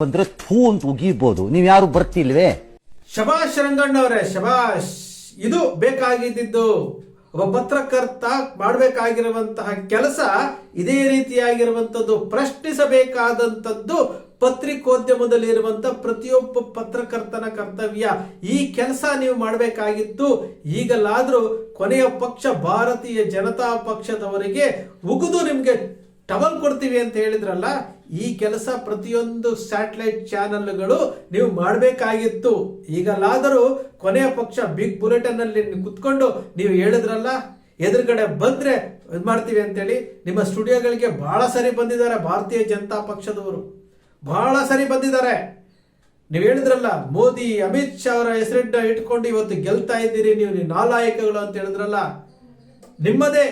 ಬಂದ್ರೆ ಥೂ ಅಂತ ಉಗಿಬಹುದು ನೀವ್ ಯಾರು ಬರ್ತಿಲ್ವೇ? ಶಬಾಷ್ ರಂಗಣ್ಣವರೇ ಶಬಾಷ್ ಇದು ಬೇಕಾಗಿದ್ದು ಒಬ್ಬ ಪತ್ರಕರ್ತ ಮಾಡಬೇಕಾಗಿರುವಂತಹ ಕೆಲಸ ಇದೇ ರೀತಿಯಾಗಿರುವಂತದ್ದು ಪ್ರಶ್ನಿಸಬೇಕಾದಂಥದ್ದು ಪತ್ರಿಕೋದ್ಯಮದಲ್ಲಿ ಇರುವಂತ ಪ್ರತಿಯೊಬ್ಬ ಪತ್ರಕರ್ತನ ಕರ್ತವ್ಯ. ಈ ಕೆಲಸ ನೀವು ಮಾಡಬೇಕಾಗಿತ್ತು. ಈಗಲಾದರೂ ಕೊನೆಯ ಪಕ್ಷ ಭಾರತೀಯ ಜನತಾ ಪಕ್ಷದವರಿಗೆ ಉಗಿದು ನಿಮ್ಗೆ ಟವಲ್ ಕೊಡ್ತೀವಿ ಅಂತ ಹೇಳಿದ್ರಲ್ಲ, ಈ ಕೆಲಸ ಪ್ರತಿಯೊಂದು ಸ್ಯಾಟಲೈಟ್ ಚಾನೆಲ್ಗಳು ನೀವು ಮಾಡಬೇಕಾಗಿತ್ತು. ಈಗಲಾದರೂ ಕೊನೆಯ ಪಕ್ಷ ಬಿಗ್ ಬುಲೆಟಿನ್ ಅಲ್ಲಿ ಕುತ್ಕೊಂಡು ನೀವು ಹೇಳಿದ್ರಲ್ಲ, ಎದುರುಗಡೆ ಬಂದ್ರೆ ಇದು ಮಾಡ್ತೀವಿ ಅಂತೇಳಿ ನಿಮ್ಮ ಸ್ಟುಡಿಯೋಗಳಿಗೆ ಬಹಳ ಸರಿ ಬಂದಿದ್ದಾರೆ ಭಾರತೀಯ ಜನತಾ ಪಕ್ಷದವರು. ಬಹಳ ಸರಿ ಬಂದಿದ್ದಾರೆ. ನೀವು ಹೇಳಿದ್ರಲ್ಲ, ಮೋದಿ, ಅಮಿತ್ ಶಾ ಅವರ ಹೆಸರಿಟ್ಟ ಇಟ್ಕೊಂಡು ಇವತ್ತು ಗೆಲ್ತಾ ಇದ್ದೀರಿ ನೀವು ನೀವು ನಾಲಾಯಕಗಳು ಅಂತ ಹೇಳಿದ್ರಲ್ಲ. ನಿಮ್ಮದೇ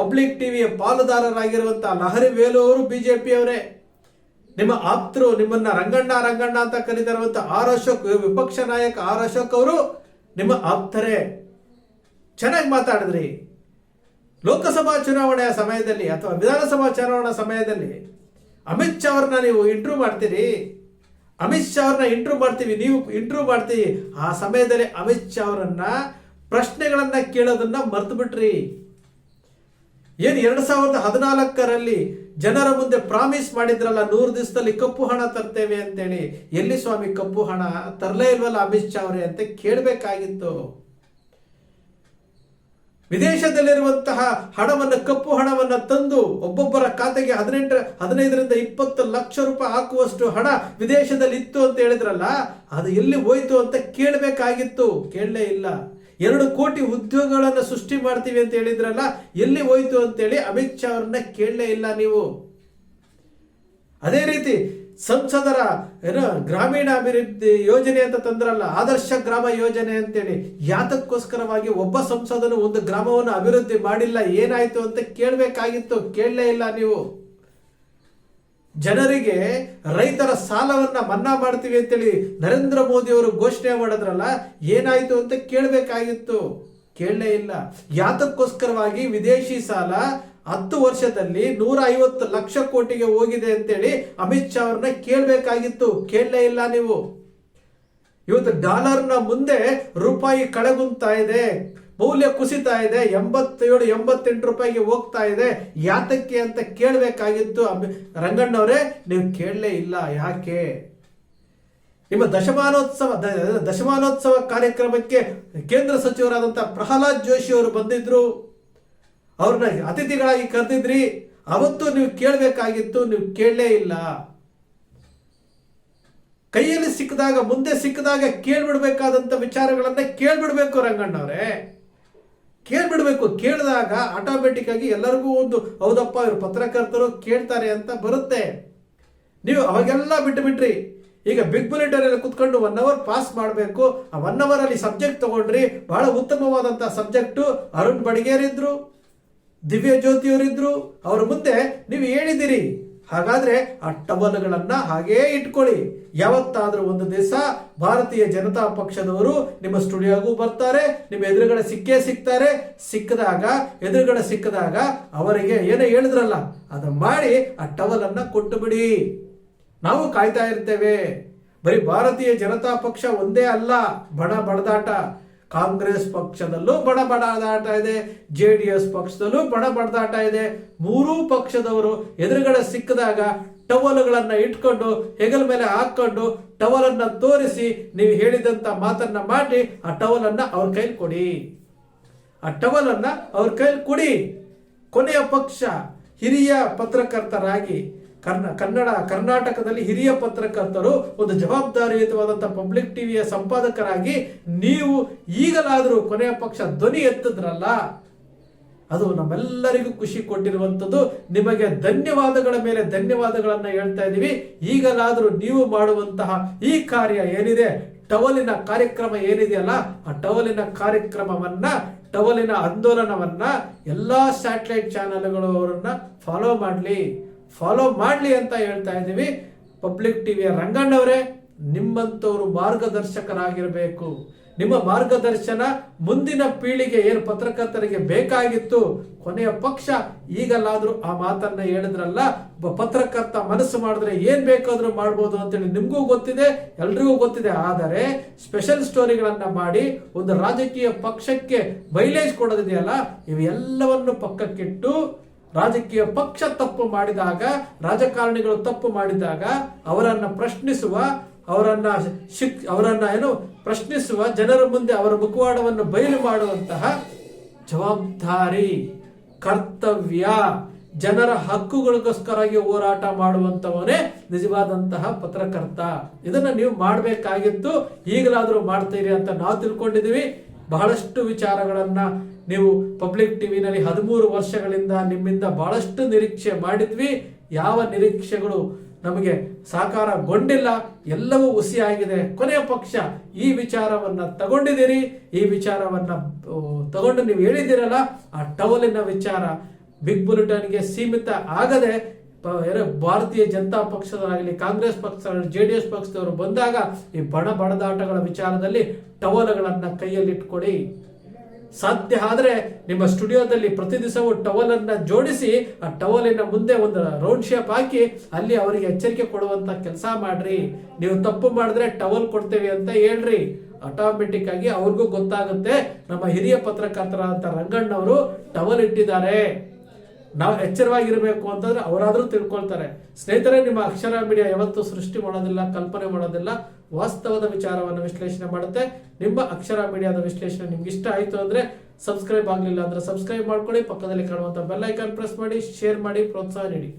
ಪಬ್ಲಿಕ್ ಟಿವಿಯ ಪಾಲುದಾರರಾಗಿರುವಂತಹ ಲಹರಿ ವೇಲು ಅವರು ಬಿಜೆಪಿ ಅವರೇ ನಿಮ್ಮ ಆಪ್ತರು ನಿಮ್ಮನ್ನ ರಂಗಣ್ಣ ರಂಗಣ್ಣ ಅಂತ ಕರೀತಿರುವಂತ ಆರ್ ಅಶೋಕ್, ವಿಪಕ್ಷ ನಾಯಕ ಆರ್ ಅಶೋಕ್ ಅವರು ನಿಮ್ಮ ಆಪ್ತರೇ. ಚೆನ್ನಾಗಿ ಮಾತಾಡಿದ್ರಿ. ಲೋಕಸಭಾ ಚುನಾವಣೆಯ ಸಮಯದಲ್ಲಿ ಅಥವಾ ವಿಧಾನಸಭಾ ಚುನಾವಣಾ ಸಮಯದಲ್ಲಿ ಅಮಿತ್ ಶಾ ಅವ್ರನ್ನ ನೀವು ಇಂಟ್ರೂ ಮಾಡ್ತೀರಿ. ಅಮಿತ್ ಶಾ ಅವ್ರನ್ನ ಇಂಟ್ರೂ ಮಾಡ್ತೀವಿ, ನೀವು ಇಂಟ್ರೂ ಮಾಡ್ತೀವಿ ಆ ಸಮಯದಲ್ಲಿ ಅಮಿತ್ ಶಾ ಅವರನ್ನ ಪ್ರಶ್ನೆಗಳನ್ನ ಕೇಳೋದನ್ನ ಮರ್ತು ಬಿಟ್ರಿ ಏನು ಎರಡು ಸಾವಿರದ ಹದಿನಾಲ್ಕರಲ್ಲಿ ಜನರ ಮುಂದೆ ಪ್ರಾಮಿಸ್ ಮಾಡಿದ್ರಲ್ಲ, ನೂರು ದಿವಸದಲ್ಲಿ ಕಪ್ಪು ಹಣ ತರ್ತೇವೆ ಅಂತೇಳಿ. ಎಲ್ಲಿ ಸ್ವಾಮಿ ಕಪ್ಪು ಹಣ? ತರಲೇ ಇಲ್ವಲ್ಲ ಅಮಿತ್ ಶಾ ಅವರೇ ಅಂತ ಕೇಳಬೇಕಾಗಿತ್ತು. ವಿದೇಶದಲ್ಲಿರುವಂತಹ ಹಣವನ್ನು, ಕಪ್ಪು ಹಣವನ್ನು ತಂದು ಒಬ್ಬೊಬ್ಬರ ಖಾತೆಗೆ ಹದಿನೆಂಟು, ಹದಿನೈದರಿಂದ ಇಪ್ಪತ್ತು ಲಕ್ಷ ರೂಪಾಯಿ ಹಾಕುವಷ್ಟು ಹಣ ವಿದೇಶದಲ್ಲಿ ಇತ್ತು ಅಂತ ಹೇಳಿದ್ರಲ್ಲ, ಅದು ಎಲ್ಲಿ ಹೋಯ್ತು ಅಂತ ಕೇಳಬೇಕಾಗಿತ್ತು. ಕೇಳಲೇ ಇಲ್ಲ. ಎರಡು ಕೋಟಿ ಉದ್ಯೋಗಗಳನ್ನು ಸೃಷ್ಟಿ ಮಾಡ್ತೀವಿ ಅಂತ ಹೇಳಿದ್ರಲ್ಲ, ಎಲ್ಲಿ ಹೋಯ್ತು ಅಂತೇಳಿ ಅಮಿತ್ ಶಾ ಅವ್ರನ್ನ ಕೇಳಲೇ ಇಲ್ಲ ನೀವು. ಅದೇ ರೀತಿ ಸಂಸದರ, ಏನೋ ಗ್ರಾಮೀಣ ಅಭಿವೃದ್ಧಿ ಯೋಜನೆ ಅಂತ ತಂದ್ರಲ್ಲ, ಆದರ್ಶ ಗ್ರಾಮ ಯೋಜನೆ ಅಂತೇಳಿ, ಯಾತಕ್ಕೋಸ್ಕರವಾಗಿ ಒಬ್ಬ ಸಂಸದನು ಒಂದು ಗ್ರಾಮವನ್ನು ಅಭಿವೃದ್ಧಿ ಮಾಡಿಲ್ಲ, ಏನಾಯ್ತು ಅಂತ ಕೇಳಬೇಕಾಗಿತ್ತು, ಕೇಳಲೇ ಇಲ್ಲ ನೀವು. ಜನರಿಗೆ ರೈತರ ಸಾಲವನ್ನ ಮನ್ನಾ ಮಾಡ್ತೀವಿ ಅಂತೇಳಿ ನರೇಂದ್ರ ಮೋದಿ ಅವರು ಘೋಷಣೆ ಮಾಡಿದ್ರಲ್ಲ, ಏನಾಯ್ತು ಅಂತ ಕೇಳಬೇಕಾಗಿತ್ತು. ಕೇಳಲೇ ಇಲ್ಲ. ಯಾತಕ್ಕೋಸ್ಕರವಾಗಿ ವಿದೇಶಿ ಸಾಲ ಹತ್ತು ವರ್ಷದಲ್ಲಿ ನೂರ ಐವತ್ತು ಲಕ್ಷ ಕೋಟಿಗೆ ಹೋಗಿದೆ ಅಂತೇಳಿ ಅಮಿತ್ ಶಾ ಅವ್ರನ್ನ ಕೇಳಬೇಕಾಗಿತ್ತು. ಕೇಳಲೇ ಇಲ್ಲ ನೀವು. ಇವತ್ತು ಡಾಲರ್ನ ಮುಂದೆ ರೂಪಾಯಿ ಕಳೆಗುಂತಾ ಇದೆ. ಮೌಲ್ಯ ಕುಸಿತಾ ಇದೆ, ಎಂಬತ್ತೇಳು, ಎಂಬತ್ತೆಂಟು ರೂಪಾಯಿಗೆ ಹೋಗ್ತಾ ಇದೆ. ಯಾತಕ್ಕೆ ಅಂತ ಕೇಳಬೇಕಾಗಿತ್ತು ರಂಗಣ್ಣವರೇ, ನೀವು ಕೇಳಲೇ ಇಲ್ಲ, ಯಾಕೆ? ನಿಮ್ಮ ದಶಮಾನೋತ್ಸವ ದಶಮಾನೋತ್ಸವ ಕಾರ್ಯಕ್ರಮಕ್ಕೆ ಕೇಂದ್ರ ಸಚಿವರಾದಂಥ ಪ್ರಹ್ಲಾದ್ ಜೋಶಿ ಅವರು ಬಂದಿದ್ರು. ಅವ್ರನ್ನ ಅತಿಥಿಗಳಾಗಿ ಕರೆದಿದ್ರಿ. ಅವತ್ತು ನೀವು ಕೇಳಬೇಕಾಗಿತ್ತು, ನೀವು ಕೇಳಲೇ ಇಲ್ಲ. ಕೈಯಲ್ಲಿ ಸಿಕ್ಕಿದಾಗ, ಮುಂದೆ ಸಿಕ್ಕಿದಾಗ ಕೇಳ್ಬಿಡ್ಬೇಕಾದಂತ ವಿಚಾರಗಳನ್ನ ಕೇಳ್ಬಿಡ್ಬೇಕು ರಂಗಣ್ಣವ್ರೆ. ಕೇಳ್ಬಿಡ್ಬೇಕು. ಕೇಳಿದಾಗ ಆಟೋಮೆಟಿಕ್ ಆಗಿ ಎಲ್ಲರಿಗೂ ಒಂದು, ಹೌದಪ್ಪ ಇವರು ಪತ್ರಕರ್ತರು ಕೇಳ್ತಾರೆ ಅಂತ ಬರುತ್ತೆ. ನೀವು ಅವಾಗೆಲ್ಲ ಬಿಟ್ಟು ಬಿಟ್ರಿ ಈಗ ಬಿಗ್ ಬುಲೆಟರ್ ಎಲ್ಲ ಕುತ್ಕೊಂಡು ಒನ್ ಅವರ್ ಪಾಸ್ ಮಾಡಬೇಕು. ಆ ಒನ್ ಅಲ್ಲಿ ಸಬ್ಜೆಕ್ಟ್ ತಗೊಂಡ್ರಿ. ಬಹಳ ಉತ್ತಮವಾದಂತಹ ಸಬ್ಜೆಕ್ಟು ಅರುಣ್ ಬಡಿಗೇರಿದ್ರು ದಿವ್ಯ ಜ್ಯೋತಿಯವರಿದ್ರು ಅವ್ರ ಮುಂದೆ ನೀವು ಹೇಳಿದಿರಿ ಹಾಗಾದ್ರೆ ಆ ಟವಲ್ಗಳನ್ನ ಹಾಗೇ ಇಟ್ಕೊಳ್ಳಿ. ಯಾವತ್ತಾದರೂ ಒಂದು ದಿವಸ ಭಾರತೀಯ ಜನತಾ ಪಕ್ಷದವರು ನಿಮ್ಮ ಸ್ಟುಡಿಯೋಗೂ ಬರ್ತಾರೆ, ನಿಮ್ಮ ಎದುರುಗಡೆ ಸಿಕ್ಕೇ ಸಿಗ್ತಾರೆ. ಸಿಕ್ಕದಾಗ, ಎದುರುಗಡೆ ಸಿಕ್ಕದಾಗ ಅವರಿಗೆ ಏನೋ ಹೇಳಿದ್ರಲ್ಲ ಅದನ್ನು ಮಾಡಿ ಆ ಟವಲನ್ನು ಕೊಟ್ಟು ಬಿಡಿ. ನಾವು ಕಾಯ್ತಾ ಇರ್ತೇವೆ. ಬರೀ ಭಾರತೀಯ ಜನತಾ ಪಕ್ಷ ಒಂದೇ ಅಲ್ಲ ಬಣ ಬಡದಾಟ. ಕಾಂಗ್ರೆಸ್ ಪಕ್ಷದಲ್ಲೂ ಬಡ ಬಡದಾಟ ಇದೆ, ಜೆ ಡಿ ಎಸ್ ಪಕ್ಷದಲ್ಲೂ ಬಡ ಬಡದಾಟ ಇದೆ. ಮೂರೂ ಪಕ್ಷದವರು ಎದುರುಗಡೆ ಸಿಕ್ಕಿದಾಗ ಟವಲ್ಗಳನ್ನು ಇಟ್ಕೊಂಡು, ಹೆಗಲ ಮೇಲೆ ಹಾಕೊಂಡು ಟವಲ್ ಅನ್ನ ತೋರಿಸಿ ನೀವು ಹೇಳಿದಂತ ಮಾತನ್ನ ಮಾಡಿ, ಆ ಟವಲ್ ಅನ್ನ ಅವ್ರ ಕೈಲಿ ಕೊಡಿ. ಆ ಟವಲ್ ಅನ್ನ ಅವ್ರ ಕೈಲಿ ಕೊಡಿ. ಕೊನೆಯ ಪಕ್ಷ ಹಿರಿಯ ಪತ್ರಕರ್ತರಾಗಿ ಕರ್ನ ಕನ್ನಡ, ಕರ್ನಾಟಕದಲ್ಲಿ ಹಿರಿಯ ಪತ್ರಕರ್ತರು ಒಂದು ಜವಾಬ್ದಾರಿಯುತವಾದಂಥ ಪಬ್ಲಿಕ್ ಟಿವಿಯ ಸಂಪಾದಕರಾಗಿ ನೀವು ಈಗಲಾದರೂ ಕೊನೆಯ ಪಕ್ಷ ಧ್ವನಿ ಎತ್ತಿದ್ರಲ್ಲ? ಅದು ನಮ್ಮೆಲ್ಲರಿಗೂ ಖುಷಿ ಕೊಟ್ಟಿರುವಂಥದ್ದು. ನಿಮಗೆ ಧನ್ಯವಾದಗಳ ಮೇಲೆ ಧನ್ಯವಾದಗಳನ್ನು ಹೇಳ್ತಾ ಇದ್ದೀವಿ. ಈಗಲಾದರೂ ನೀವು ಮಾಡುವಂತಹ ಈ ಕಾರ್ಯ ಏನಿದೆ? ಟವಲಿನ ಕಾರ್ಯಕ್ರಮ ಏನಿದೆಯಲ್ಲ ಆ ಟವಲಿನ ಕಾರ್ಯಕ್ರಮವನ್ನ, ಟವಲಿನ ಆಂದೋಲನವನ್ನ ಎಲ್ಲಾ ಸ್ಯಾಟಲೈಟ್ ಚಾನೆಲ್ಗಳು ಅವರನ್ನ ಫಾಲೋ ಮಾಡಲಿ. ಫಾಲೋ ಮಾಡಲಿ ಅಂತ ಹೇಳ್ತಾ ಇದ್ದೀವಿ. ಪಬ್ಲಿಕ್ ಟಿವಿಯ ರಂಗಣ್ಣವರೇ ನಿಮ್ಮಂಥವರು ಮಾರ್ಗದರ್ಶಕರಾಗಿರಬೇಕು. ನಿಮ್ಮ ಮಾರ್ಗದರ್ಶನ ಮುಂದಿನ ಪೀಳಿಗೆ ಏನು ಪತ್ರಕರ್ತರಿಗೆ ಬೇಕಾಗಿತ್ತು, ಕೊನೆಯ ಪಕ್ಷ ಈಗಲ್ಲಾದರೂ ಆ ಮಾತನ್ನ ಹೇಳಿದ್ರಲ್ಲ, ಒಬ್ಬ ಪತ್ರಕರ್ತ ಮನಸ್ಸು ಮಾಡಿದ್ರೆ ಏನು ಬೇಕಾದರೂ ಮಾಡ್ಬೋದು ಅಂತೇಳಿ ನಿಮಗೂ ಗೊತ್ತಿದೆ, ಎಲ್ರಿಗೂ ಗೊತ್ತಿದೆ. ಆದರೆ ಸ್ಪೆಷಲ್ ಸ್ಟೋರಿಗಳನ್ನು ಮಾಡಿ ಒಂದು ರಾಜಕೀಯ ಪಕ್ಷಕ್ಕೆ ಮೈಲೇಜ್ ಕೊಡೋದಿದೆಯಲ್ಲ, ಇವೆಲ್ಲವನ್ನು ಪಕ್ಕಕ್ಕಿಟ್ಟು ರಾಜಕೀಯ ಪಕ್ಷ ತಪ್ಪು ಮಾಡಿದಾಗ, ರಾಜಕಾರಣಿಗಳು ತಪ್ಪು ಮಾಡಿದಾಗ ಅವರನ್ನ ಪ್ರಶ್ನಿಸುವ, ಅವರನ್ನ ಶಿಕ್, ಅವರನ್ನ ಏನು, ಪ್ರಶ್ನಿಸುವ ಜನರ ಮುಂದೆ ಅವರ ಮುಖವಾಡವನ್ನು ಬಯಲು ಮಾಡುವಂತಹ ಜವಾಬ್ದಾರಿ, ಕರ್ತವ್ಯ, ಜನರ ಹಕ್ಕುಗಳಿಗೋಸ್ಕರಾಗಿ ಹೋರಾಟ ಮಾಡುವಂತವನೇ ನಿಜವಾದಂತಹ ಪತ್ರಕರ್ತ. ಇದನ್ನ ನೀವು ಮಾಡಬೇಕಾಗಿತ್ತು, ಈಗಲಾದರೂ ಮಾಡ್ತೀರಿ ಅಂತ ನಾವು ತಿಳ್ಕೊಂಡಿದೀವಿ ಬಹಳಷ್ಟು ವಿಚಾರಗಳನ್ನ ನೀವು ಪಬ್ಲಿಕ್ ಟಿವಿನಲ್ಲಿ ಹದಿಮೂರು ವರ್ಷಗಳಿಂದ ನಿಮ್ಮಿಂದ ಬಹಳಷ್ಟು ನಿರೀಕ್ಷೆ ಮಾಡಿದ್ವಿ. ಯಾವ ನಿರೀಕ್ಷೆಗಳು ನಮಗೆ ಸಾಕಾರಗೊಂಡಿಲ್ಲ. ಎಲ್ಲವೂ ಹುಸಿಯಾಗಿದೆ. ಕೊನೆಯ ಪಕ್ಷ ಈ ವಿಚಾರವನ್ನ ತಗೊಂಡಿದ್ದೀರಿ. ಈ ವಿಚಾರವನ್ನ ತಗೊಂಡು ನೀವು ಹೇಳಿದ್ದೀರಲ್ಲ, ಆ ಟವಲಿನ ವಿಚಾರ ಬಿಗ್ ಬುಲೆಟನ್ಗೆ ಸೀಮಿತ ಆಗದೆ ಭಾರತೀಯ ಜನತಾ ಪಕ್ಷದಾಗಲಿ ಕಾಂಗ್ರೆಸ್ ಪಕ್ಷ ಜೆ ಡಿ ಎಸ್ ಪಕ್ಷದವರು ಬಂದಾಗ ಈ ಬಣ ಬಡದಾಟಗಳ ವಿಚಾರದಲ್ಲಿ ಟವಲ್ಗಳನ್ನ ಕೈಯಲ್ಲಿಟ್ಕೊಡಿ. ಸಾಧ್ಯ ಆದರೆ ನಿಮ್ಮ ಸ್ಟುಡಿಯೋದಲ್ಲಿ ಪ್ರತಿ ದಿವಸವೂ ಟವಲ್ ಅನ್ನ ಜೋಡಿಸಿ, ಆ ಟವಲಿನ ಮುಂದೆ ಒಂದು ರೌಂಡ್ ಶೇಪ್ ಹಾಕಿ ಅಲ್ಲಿ ಅವರಿಗೆ ಎಚ್ಚರಿಕೆ ಕೊಡುವಂತ ಕೆಲಸ ಮಾಡ್ರಿ. ನೀವು ತಪ್ಪು ಮಾಡಿದ್ರೆ ಟವಲ್ ಕೊಡ್ತೇವೆ ಅಂತ ಹೇಳ್ರಿ. ಆಟೋಮೆಟಿಕ್ ಆಗಿ ಅವ್ರಿಗೂ ಗೊತ್ತಾಗುತ್ತೆ. ನಮ್ಮ ಹಿರಿಯ ಪತ್ರಕರ್ತರಾದಂತ ರಂಗಣ್ಣವರು ಟವಲ್ ಇಟ್ಟಿದ್ದಾರೆ. ನಾವು ಎಚ್ಚರವಾಗಿರಬೇಕು ಅಂತಂದ್ರೆ ಅವರಾದರೂ ತಿಳ್ಕೊಳ್ತಾರೆ. ಸ್ನೇಹಿತರೆ, ನಿಮ್ಮ ಅಕ್ಷರ ಮೀಡಿಯಾ ಯಾವತ್ತೂ ಸೃಷ್ಟಿ ಮಾಡೋದಿಲ್ಲ, ಕಲ್ಪನೆ ಮಾಡೋದಿಲ್ಲ. ವಾಸ್ತವದ ವಿಚಾರವನ್ನು ವಿಶ್ಲೇಷಣೆ ಮಾಡುತ್ತೆ. ನಿಮ್ಮ ಅಕ್ಷರ ಮೀಡಿಯಾದ ವಿಶ್ಲೇಷಣೆ ನಿಮ್ಗೆ ಇಷ್ಟ ಆಯಿತು ಅಂದ್ರೆ ಸಬ್ಸ್ಕ್ರೈಬ್ ಆಗಲಿಲ್ಲ ಅಂದ್ರೆ ಸಬ್ಸ್ಕ್ರೈಬ್ ಮಾಡ್ಕೊಳ್ಳಿ. ಪಕ್ಕದಲ್ಲಿ ಕಾಣುವಂತ ಬೆಲ್ ಐಕಾನ್ ಪ್ರೆಸ್ ಮಾಡಿ, ಶೇರ್ ಮಾಡಿ, ಪ್ರೋತ್ಸಾಹ ನೀಡಿ.